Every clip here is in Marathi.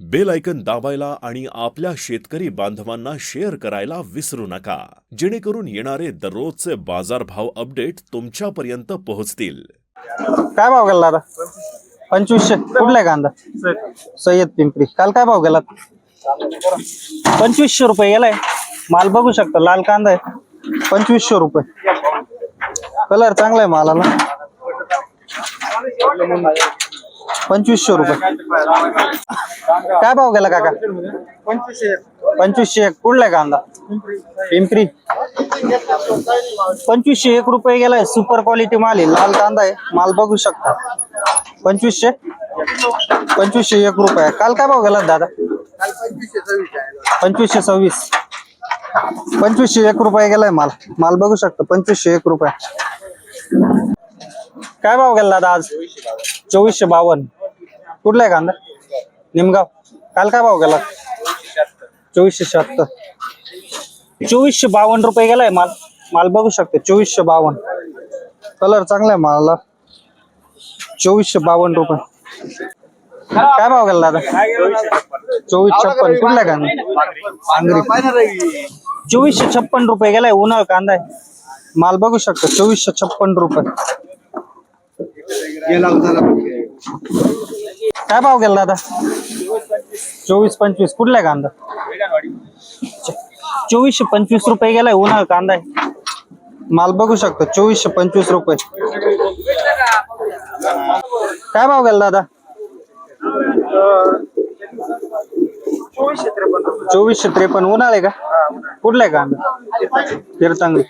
बेल ऐकन दाबायला आणि आपल्या शेतकरी बांधवांना शेअर करायला विसरू नका. जेणेकरून येणारे दररोजचे बाजारभाव अपडेट तुमच्यापर्यंत पोहोचतील. काय भाव गेला दादा पंचवीसशे. कुठला आहे कांदा? सय्यद पिंपरी. काल काय भाव गेला? पंचवीसशे रुपये गेलाय. माल बघू शकता. लाल कांदा आहे. पंचवीसशे रुपये. कलर चांगला आहे मालाला. पंचवीसशे रुपये. काय भाव गेला काका? पंचवीसशे एक. कुठला आहे कांदा? पिंपरी. पंचवीसशे एक रुपये गेलाय. सुपर क्वालिटी माल आहे. लाल कांदा आहे. माल बघू शकता. पंचवीसशे? पंचवीसशे एक रुपये. काल काय भाव गेला दादा? पंचवीसशे सव्वीस. पंचवीसशे एक रुपये गेलाय माल. माल बघू शकता. पंचवीसशे एक रुपये. काय भाव गेला दादा आज? चोवीसशे बावन्न कुठला आहे कांदा? निमगाव. काल काय भाव गेला? चोवीसशे शहात्तर. चोवीसशे बावन्न रुपये गेलाय माल. माल बघू शकते चोवीसशे बावन्न कलर चांगला आहे माला चोवीसशे बावन्न रुपये. काय भाव गेला दादा? चोवीस छप्पन. कुठला कांदा? चोवीसशे छप्पन रुपये गेलाय उन्हाळ कांदा आहे. माल बघू शकतो चोवीसशे छप्पन रुपये. काय भाव गेला दादा? चोवीस पंचवीस. कुठला आहे कांदा? चोवीसशे पंचवीस रुपये गेलाय. उन्हाळ कांदा आहे. माल बघू शकतो. चोवीसशे पंचवीस रुपये. काय भाव गेला दादा? चोवीसशे त्रेपन्न. उन्हाळे का? कुठला आहे कांदा? तीर्थांगरी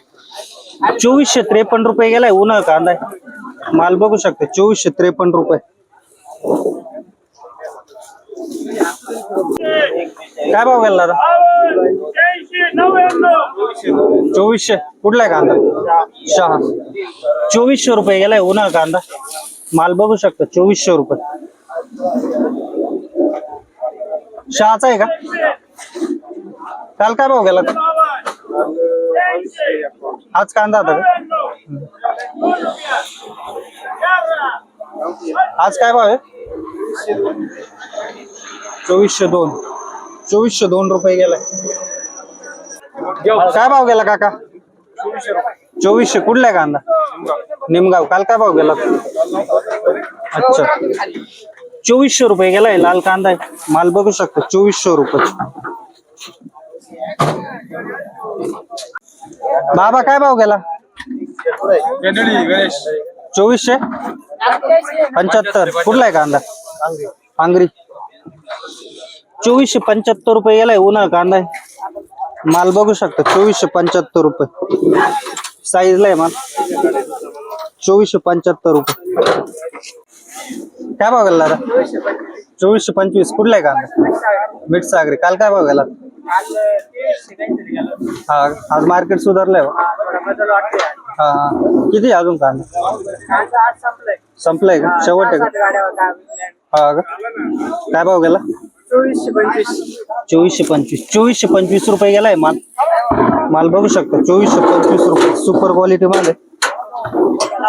चोवीसशे त्रेपन्न रुपये गेलाय. उन्हाळ कांदा आहे. माल बघू शकते चोवीसशे त्रेपन्न रुपये. काय भाव गेला दादा? चोवीसशे. कुठला आहे कांदा? शहा. चोवीसशे रुपये गेलाय उन्हा कांदा. माल बघू शकतो चोवीसशे रुपये. शहाचा आहे का? काल काय भाव गेला? आज कांदा आता का? आज काय भाव आहे? चोवीसशे दोन. चोवीसशे दोन रुपये गेलाय. काय भाव गेला काका? चोवीसशे. कुठला आहे कांदा? निमगाव. काल काय भाव गेला? अच्छा. चोवीसशे रुपये गेलाय लाल कांदा आहे. माल बघू शकतो चोवीसशे रुपये. बाबा काय भाव गेला? चोवीसशे? पंच्याहत्तर. कुठला आहे कांदा? आंगरी. चोवीसशे पंच्याहत्तर रुपये गेलाय उन्हाळ कांदा आहे. माल बघू शकता चोवीसशे पंच्याहत्तर रुपये. साईजला आहे माल. चोवीसशे पंच्याहत्तर रुपये. काय बघायला दादा? चोवीसशे पंचवीस. कुठला आहे कांदा? मीठ सागरी काल काय बघायला हा आज मार्केट सुधारलंय. हा हा. किती आहे अजून कांदा? संपलाय का? शेवट आहे का? हा का? काय भाव गेला? चोवीसशे पंचवीस. चोवीसशे पंचवीस रुपये गेलाय माल. माल बघू शकतो. चोवीसशे पंचवीस रुपये. सुपर क्वालिटी माल आहे.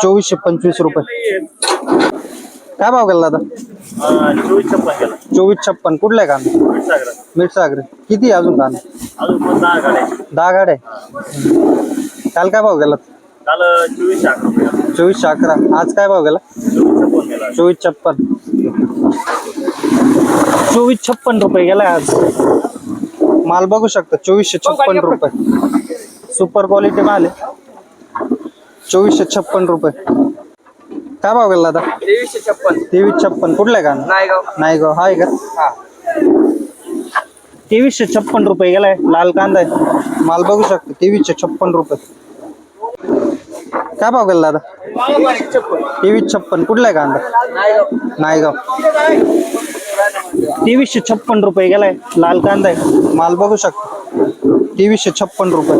चोवीसशे पंचवीस रुपये. काय भाव गेला दादा? चोवीस छप्पन. कुठला आहे कांदा? मीठ सागरे किती आहे अजून कांदा दहा गाड्या आहे. काल काय भाव गेला चोवीसशे अकरा आज काय भाव गेला? चोवीस छप्पन. चोवीस छप्पन रुपये गेलाय आज. माल बघू शकता. चोवीसशे छप्पन रुपये. सुपर क्वालिटी माल आहे. चोवीसशे छप्पन रुपये. काय भाव गेला दादा? तेवीसशे छप्पन. तेवीस छप्पन. कुठला आहे कांदा नायगाव. नायगाव. हाय का? तेवीसशे छप्पन रुपये गेलाय. लाल कांदा आहे. माल बघू शकतो तेवीसशे छप्पन रुपये. काय भाव गेला दादा? तेवीस छप्पन. कुठला आहे कांदा? नायगाव. तेवीसशे छप्पन रुपये गेलाय. लाल कांदा आहे. माल बघू शकते. तेवीसशे छप्पन रुपये.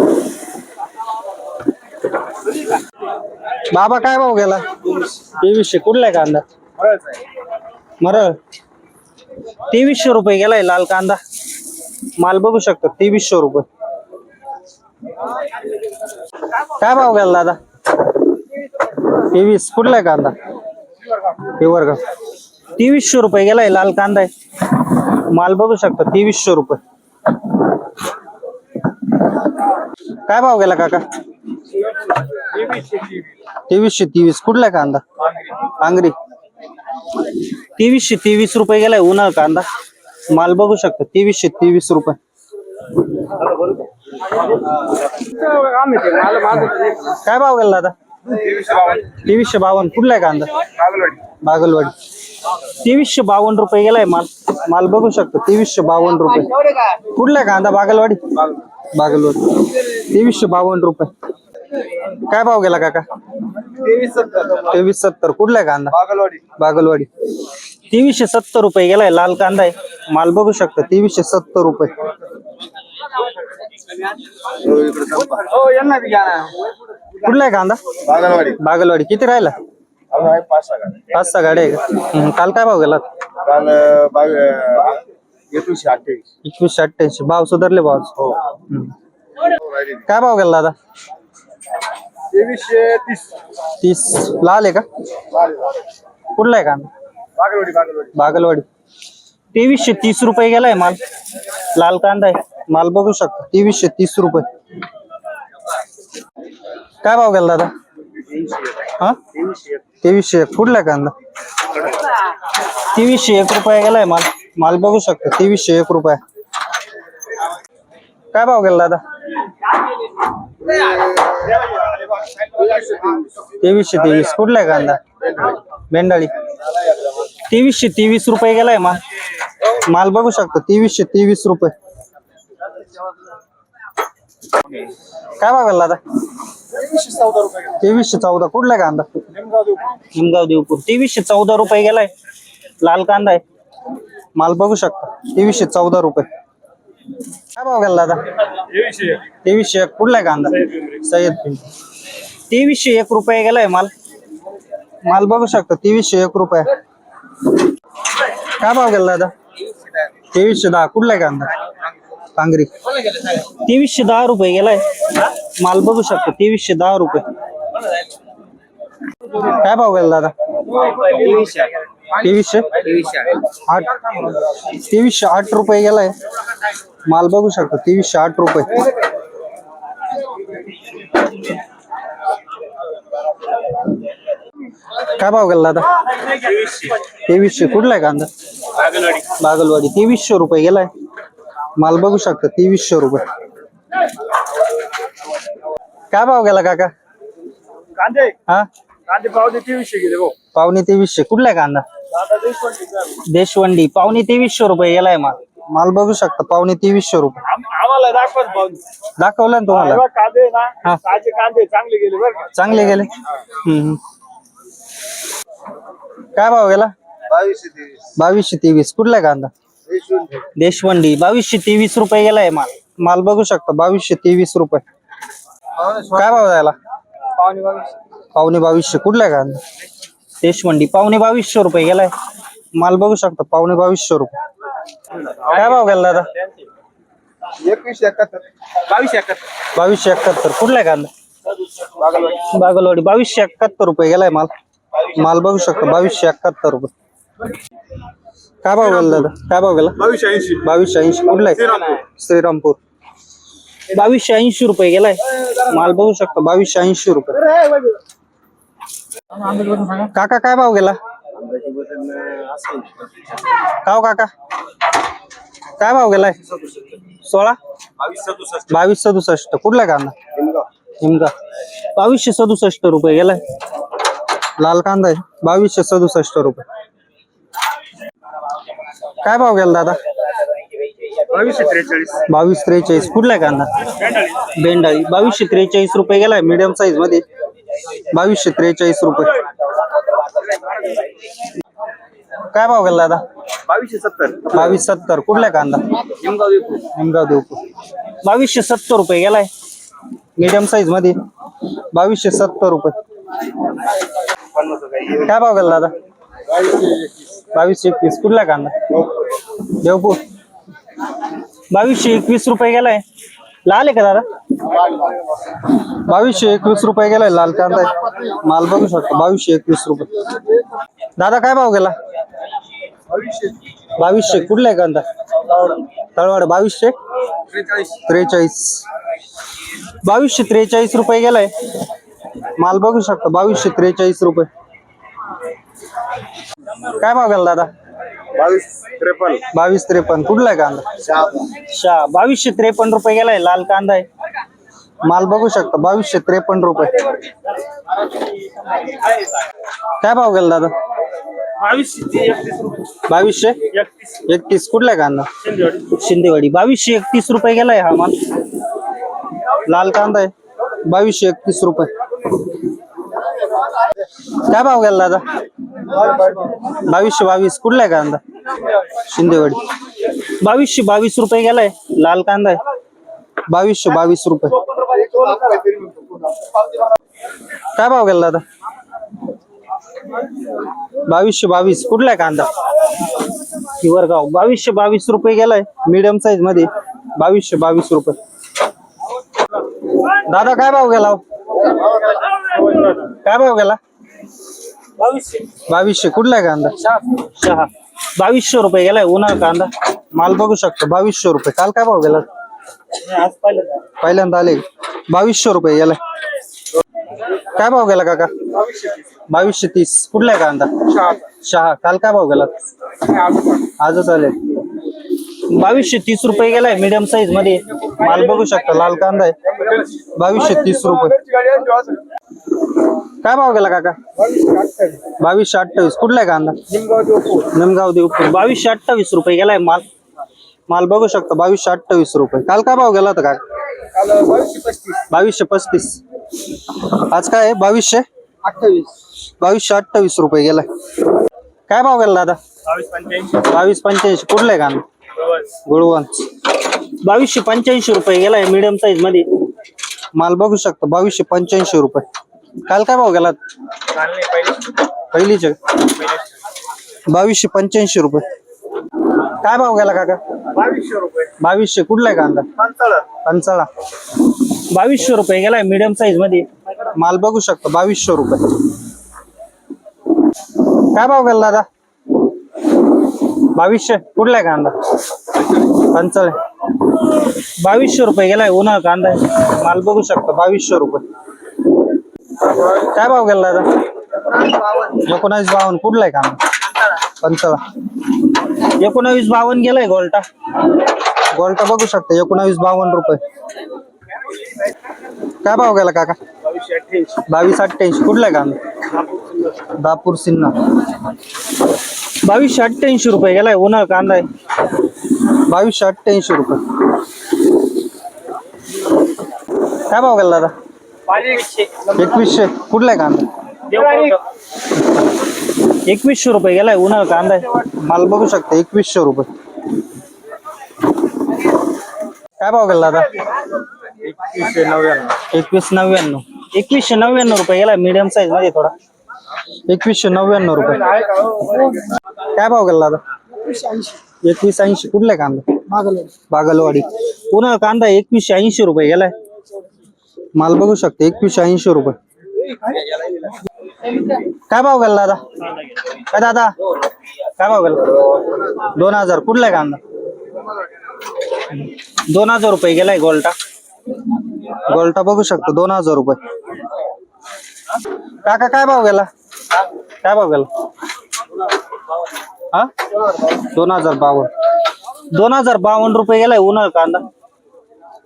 बाबा काय भाव गेला? तेवीसशे. कुठला आहे कांदा? मरळ. तेवीसशे रुपये गेलाय लाल कांदा. माल बघू शकतो तेवीसशे रुपये. काय भाव घ्याल दादा? तेवीस कुठला आहे कांदा? पेवर का? तेवीसशे रुपये गेलाय लाल कांदा आहे. माल बघू शकता तेवीसशे रुपये. काय भाव गेला काका? तेवीसशे तेवीस कुठला आहे कांदा? आंगरी. तेवीसशे तेवीस रुपये गेलाय उन्हाळ कांदा. माल बघू शकता तेवीसशे तेवीस रुपये. काय भाव गेला दादा? तेवीसशे बावन्न. कुठला आहे कांदा? बागलवाडी. तेवीसशे बावन्न रुपये गेलाय माल. माल बघू शकतो तेवीसशे बावन्न रुपये. कुठला आहे कांदा? बागलवाडी? बागलवाडी. तेवीसशे बावन्न रुपये. काय भाव गेला काका? तेवीस सत्तर. कुठला आहे कांदा? बागलवाडी. तेवीसशे सत्तर रुपये गेलाय लाल कांदा आहे. माल बघू शकता तेवीसशे सत्तर रुपये. कुठला आहे कांदा? बागलवाडी. बागलवाडी. किती राहिला? पाच सहा गाड्या. आहे का काल काय भाव गेला? काल एकवीसशे अठ्ठावीस. एकवीसशे अठ्ठ्याऐंशी. भाव सुधारले भाव हो. काय भाव गेला दादा? तेवीसशे तीस. तीस. लाल आहे का? कुठला आहे कांदा? बागलवाडी बागलवाडी. बागलवाडी. तेवीसशे तीस रुपये गेलाय माल. लाल कांदा आहे. माल बघू शकता. तेवीसशे तीस रुपये. काय भाव गेला दादा? हा? तेवीसशे एक. कुठला आहे कांदा? तेवीसशे एक रुपये गेलाय माल. माल बघू शकता. तेवीसशे एक रुपये. काय भाव गेला दादा? तेवीसशे तेवीस. कुठला आहे कांदा? भेंडाळी. तेवीसशे तेवीस रुपये गेलाय माल माल बघू शकतो तेवीसशे तेवीस रुपये. काय बघायला आता? तेवीसशे चौदा कुठला कांदा? निमगाव देवपूर. तेवीसशे चौदा रुपये गेलाय. लाल कांदा आहे. माल बघू शकता तेवीसशे चौदा रुपये. काय भाव गेला दादा तेवीसशे एक कुठला कांदा? सय्यद तेवीसशे एक रुपये गेलाय माल. माल बघू शकता तेवीसशे एक रुपये. काय भाव गेला दादा? तेवीसशे दहा. कुठला आहे कांदा? कांगरी तेवीसशे दहा रुपये गेलाय. माल बघू शकतो. तेवीसशे दहा रुपये. काय भाव गेला दादा? तेवीसशे. आठ. तेवीसशे आठ रुपये गेलाय. माल बघू शकतो. तेवीसशे आठ रुपये. काय भाव गेला दादा? तेवीसशे. कुठला आहे कांदा? बागलवाडी. तेवीसशे रुपये गेलाय. माल बघू शकता तेवीसशे रुपये. काय भाव गेला काका? कांदे. हा? कांदे पावते तेवीसशे गेले भाऊ. पावणे तेवीसशे. कुठला आहे कांदा? आता देशवंडी पावणे तेवीसशे रुपये गेलाय माल. माल बघू शकता पावणे तेवीसशे रुपये. आम्हाला दाखवत दाखवलं ना तुम्हाला? कांदे ना हा. कांदे चांगले गेले बरं चांगले गेले? हम्म, हम्म. काय भाव गेला? बावीसशे तेवीस. बावीसशे तेवीस. कुठला आहे कांदा? देशवंडी. बावीसशे तेवीस रुपये गेलाय माल. माल बघू शकता. बावीसशे तेवीस रुपये. काय भाव द्यायला पावणे बावीसशे. कुठला आहे कांदा? देशवंडी. पावणे बावीसशे रुपये गेलाय. माल बघू शकता. पावणे बावीसशे रुपये. काय भाव गेला दादा? एकवीसशे एकाहत्तर. बावीसशे एकाहत्तर. बावीसशे एकाहत्तर. कुठला आहे कांदा? बागलवाडी. बावीसशे एकाहत्तर रुपये गेलाय माल. माल बघू शकता. बावीसशे एकाहत्तर रुपये. काय भाव गेला दादा? काय भाव गेला? बावीसशे ऐंशी. बावीसशे ऐंशी. कुठला आहे? श्रीरामपूर. बावीसशे ऐंशी रुपये गेलाय माल बघू शकता. बावीसशे ऐंशी रुपये. काका काय भाव गेला? काव काका? काय भाव गेलाय सोळा? बावीस सदुसष्ट. कुठला कांदा? निमका बावीसशे सदुसष्ट रुपये गेलाय लाल कांदा आहे. बावीसशे सदुसष्ट रुपये. काय भाव गेला दादा? बावीसशे त्रेचाळीस. बावीस त्रेचाळीस. कुठला आहे कांदा बेंडाळी बावीसशे त्रेचाळीस रुपये गेलाय मीडियम साईजमध्ये. बावीसशे त्रेचाळीस रुपये. काय भाव गेला दादा? बावीसशे सत्तर. बावीस सत्तर. कुठला आहे कांदा निमगाव निमगाव देवपूर बावीसशे सत्तर रुपये गेलाय. मीडियम साईजमध्ये. बावीसशे सत्तर रुपये. काय भाव गेला दादा? बावीसशे एकवीस. कुठला कांदा? देवपूर. बावीसशे एकवीस रुपये गेलाय. लाल आहे का दादा? बावीसशे एकवीस रुपये गेलाय लाल कांदा आहे. माल बघू शकतो. बावीसशे एकवीस रुपये. दादा काय भाव गेला? बावीसशे. कुठला आहे कांदा? तळवाड. बावीसशे? त्रेचाळीस. बावीसशे त्रेचाळीस रुपये गेलाय. माल बघू शकतो. बावीसशे त्रेचाळीस रुपये. काय भाव गेला दादा? बावीस त्रेपन्न. बावीस त्रेपन्न. कुठला आहे कांदा? शा बावीसशे त्रेपन्न रुपये गेलाय. लाल कांदा आहे. माल बघू शकता. बावीसशे त्रेपन्न रुपये. काय भाव गेला दादा? बावीसशे एकतीस कुठला आहे कांदा? शिंदेवाडी. बावीसशे एकतीस रुपये गेलाय हा माल. लाल कांदा आहे. बावीसशे एकतीस रुपये. काय भाव गेला दादा? बावीसशे बावीस. कुठला आहे कांदा? शिंदेवाडी. बावीसशे बावीस रुपये गेलाय. लाल कांदा आहे. बावीसशे बावीस रुपये. काय भाव गेला दादा? बावीसशे बावीस. कुठला आहे कांदा? हिवरगाव. बावीसशे बावीस रुपये गेलाय. मीडियम साईजमध्ये. बावीसशे बावीस रुपये. दादा काय भाव गेला? काय भाव गेला? बावीसशे. कुठला आहे कांदा? शहा. बावीसशे रुपये गेलाय उन्हाळा कांदा. माल बघू शकतो. बावीसशे रुपये. काल काय भाव गेला? पहिल्यांदा. आले. बावीसशे रुपये गेलाय. काय भाव गेला काका? बावीसशे तीस. कुठला आहे कांदा? शहा. काल काय भाव गेला? आजच आले. बावीसशे तीस रुपये गेलाय मीडियम साईजमध्ये. माल बघू शकता लाल कांदा आहे. बावीसशे तीस रुपये. काय भाव गेला काका? बावीसशे अठ्ठावीस. कुठला आहे कांदा? निमगाव देवपूर बावीसशे अठ्ठावीस रुपये गेलाय माल. माल बघू शकता बावीसशे अठ्ठावीस रुपये. काल काय भाव गेला होता काका? बावीसशे पस्तीस. आज काय आहे? बावीसशे अठ्ठावीस बावीसशे अठ्ठावीस रुपये गेलाय. काय भाव गेला दादा? बावीस पंच्याऐंशी. कुठला आहे कांदा? गुळवंच बावीसशे पंच्याऐंशी रुपये गेलाय मीडियम साईजमध्ये. माल बघू शकतो बावीसशे पंच्याऐंशी रुपये. काल काय भाव गेला पहिलीचे. बावीसशे पंच्याऐंशी रुपये. काय भाव गेला काका? बावीसशे रुपये. बावीसशे. कुठला आहे कांदा? पंचाळा पंचाळा बावीसशे रुपये गेलाय मीडियम साईजमध्ये. माल बघू शकतो बावीसशे रुपये. काय भाव गेला दादा? बावीसशे. कुठला आहे कांदा? पंचाळ बावीसशे रुपये गेलाय उन्हाळा कांदा आहे. माल बघू शकतो बावीसशे रुपये. काय भाव गेला दादा? एकोणावीस बावन्न. कुठला आहे कांदा? पंचाळा एकोणावीस बावन्न गेलाय गोल्टा. गोल्टा बघू शकता एकोणावीस बावन्न रुपये. काय भाव गेला काका? अठ्ठ्याऐंशी. बावीस अठ्ठ्याऐंशी. कुठला आहे कांदा? दापूर सिन्ना बावीसशे अठ्ठ्याऐंशी रुपये गेलाय उन्हाळा कांदा आहे. बावीसशे अठ्ठ्याऐंशी रुपये. काय भाव गेला दादा? एकवीसशे. कुठला आहे कांदा? एकवीसशे रुपये गेलाय उन्हाळा कांदा आहे. माल बघू शकता एकवीसशे रुपये. काय भाव गेला दादा? एकवीसशे नव्याण्णव. एकवीस नव्याण्णव. एकवीसशे नव्याण्णव रुपये गेला मीडियम साईजमध्ये थोडा. एकवीसशे नव्याण्णव रुपये. काय भाव गेला दादा? एकवीस ऐंशी. कुठला कांदा? बागलवाडी. पुन्हा कांदा एकवीसशे ऐंशी रुपये गेलाय? माल बघू शकते एकवीसशे ऐंशी रुपये. काय भाव गेला दादा? काय दादा? काय भाव गेला? दोन हजार. कुठला कांदा? दोन हजार रुपये गेलाय गोल्टा. गोल्टा बघू शकतो दोन हजार रुपये. काका काय भाव गेला? काय भाव गेला? हा? दोन हजार बावन्न. दोन हजार बावन्न रुपये गेलाय उन्हाळ कांदा.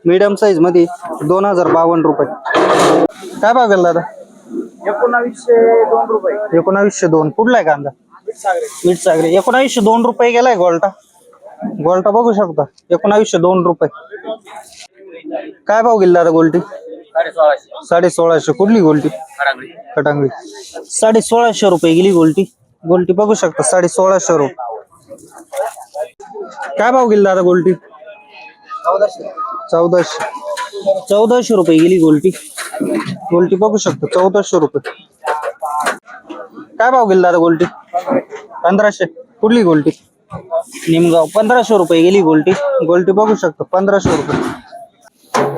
मीडियम साईजमध्ये दोन हजार बावन्न रुपये. काय भाव गेला दादा? एकोणावीसशे दोन रुपये. एकोणावीसशे दोन. कुठला आहे कांदा? मीठ सागरे एकोणावीसशे दोन रुपये गेलाय गोल्टा. गोल्टा बघू शकता. एकोणावीसशे दोन रुपये. काय भाव गेला दादा गोल्टी? साडे सोळाशे कुठली गोल्टी? कटांगळी साडे सोळाशे रुपये गेली गोल्टी. गोल्टी बघू शकता. साडे सोळाशे रुपये काय भाव गेली दादा गोल्टी? चौदाशे. चौदाशे रुपये गेली गोल्टी. गोल्टी बघू शकतो. चौदाशे रुपये. काय भाव गेली दादा गोल्टी? पंधराशे. कुठली गोल्टी? निमगाव. पंधराशे रुपये गेली गोल्टी. गोल्टी बघू शकतो. पंधराशे रुपये.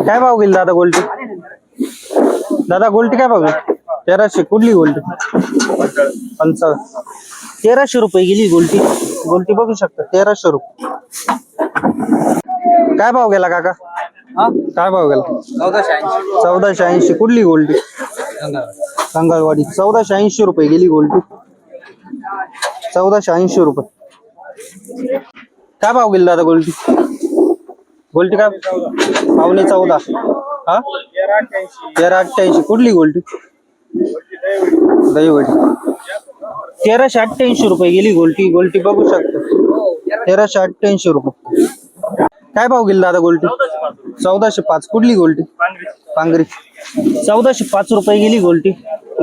काय भाव गेली दादा गोल्टी? दादा गोल्टी काय गेली तेराशे कुठली गोल्टी? पंचावन्न. तेराशे रुपये गेली गोल्टी. गोल्टी बघू शकता तेराशे रुपये. काय भाव गेला काका? काय भाव गेला? चौदाशे ऐंशी. कुठली गोल्टी? कंगाळवाडी चौदाशे ऐंशी रुपये गेली गोल्टी. चौदाशे ऐंशी रुपये. काय भाव गेली दादा गोल्टी? गोल्टी काय? पावणे चौदा. हा? तेरा अठ्ठ्याऐंशी कुठली गोल्टी दहीवडी. तेराशे अठ्ठ्याऐंशी रुपये गेली गोल्टी गोल्टी बघू शकतो. तेराशे अठ्ठ्याऐंशी रुपये. काय भाव गेली दादा गोल्टी चौदाशे पाच. कुठली गोल्टी पांगरी चौदाशे पाच रुपये गेली गोल्टी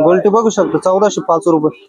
गोल्टी बघू शकतो. चौदाशे पाच रुपये.